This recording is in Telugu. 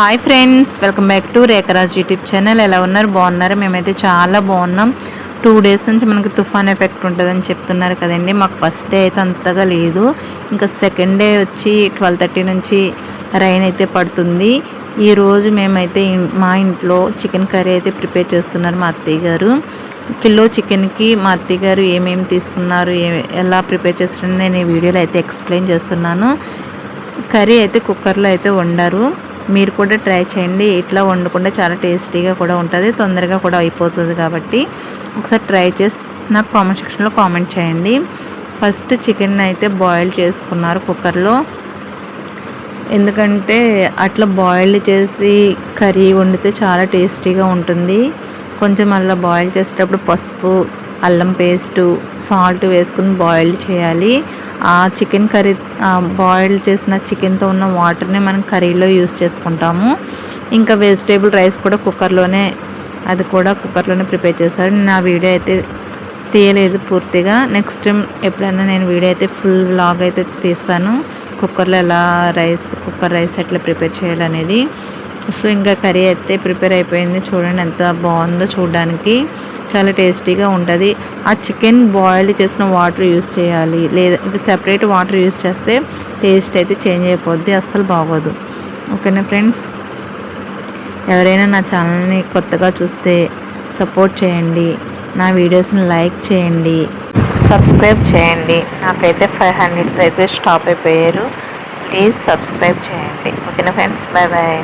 Hi friends welcome back to Rekharaj YouTube channel ఎలా ఉన్నారు? బాగున్నారు? మేమైతే చాలా బాగున్నాం. టూ డేస్ నుంచి మనకి తుఫాన్ ఎఫెక్ట్ ఉంటుందని చెప్తున్నారు కదండి. మాకు ఫస్ట్ డే అయితే అంతగా లేదు. ఇంకా సెకండ్ డే వచ్చి ట్వెల్వ్ థర్టీ నుంచి రైన్ అయితే పడుతుంది. ఈరోజు మేమైతే మా ఇంట్లో చికెన్ కర్రీ అయితే ప్రిపేర్ చేస్తున్నారు మా అత్తయ్య గారు. కిలో చికెన్కి మా అత్తయ్య గారు ఏమేమి తీసుకున్నారు ఏ- ఎలా ప్రిపేర్ చేస్తున్నారు నేను ఈ వీడియోలో అయితే ఎక్స్ప్లెయిన్ చేస్తున్నాను. కర్రీ అయితే కుక్కర్లో అయితే వండారు. మీరు కూడా ట్రై చేయండి. ఇట్లా వండకుండా చాలా టేస్టీగా కూడా ఉంటుంది. తొందరగా కూడా అయిపోతుంది కాబట్టి ఒకసారి ట్రై చేసి నాకు కామెంట్ సెక్షన్లో కామెంట్ చేయండి. ఫస్ట్ చికెన్ అయితే బాయిల్ చేసుకున్నారు కుక్కర్లో. ఎందుకంటే అట్లా బాయిల్ చేసి కర్రీ వండితే చాలా టేస్టీగా ఉంటుంది. కొంచెం అలా బాయిల్ చేసేటప్పుడు పసుపు అల్లం పేస్టు సాల్ట్ వేసుకుని బాయిల్ చేయాలి. ఆ చికెన్ కర్రీ బాయిల్ చేసిన చికెన్తో ఉన్న వాటర్ని మనం కర్రీలో యూస్ చేసుకుంటాము. ఇంకా వెజిటేబుల్ రైస్ కూడా కుక్కర్లోనే అది కూడా కుక్కర్లోనే ప్రిపేర్ చేశారు. నా వీడియో అయితే తీయలేదు పూర్తిగా. నెక్స్ట్ టైం ఎప్పుడైనా నేను వీడియో అయితే ఫుల్ వ్లాగ్ అయితే తీస్తాను. కుక్కర్లో ఎలా రైస్ కుక్కర్ రైస్ ఎట్లా ప్రిపేర్ చేయాలనేది. సో ఇంకా కర్రీ అయితే ప్రిపేర్ అయిపోయింది. చూడండి ఎంత బాగుందో చూడడానికి. చాలా టేస్టీగా ఉంటుంది. ఆ చికెన్ బాయిల్ చేసిన వాటర్ యూస్ చేయాలి. లేదా సెపరేట్ వాటర్ యూస్ చేస్తే టేస్ట్ అయితే చేంజ్ అయిపోద్ది. అస్సలు బాగోదు. ఓకేనా ఫ్రెండ్స్? ఎవరైనా నా ఛానల్ని కొత్తగా చూస్తే సపోర్ట్ చేయండి. నా వీడియోస్ని లైక్ చేయండి. సబ్స్క్రైబ్ చేయండి. నాకైతే ఫైవ్ హండ్రెడ్తో అయితే స్టాప్ అయిపోయారు. ప్లీజ్ సబ్స్క్రైబ్ చేయండి. ఓకేనా ఫ్రెండ్స్? Bye bye.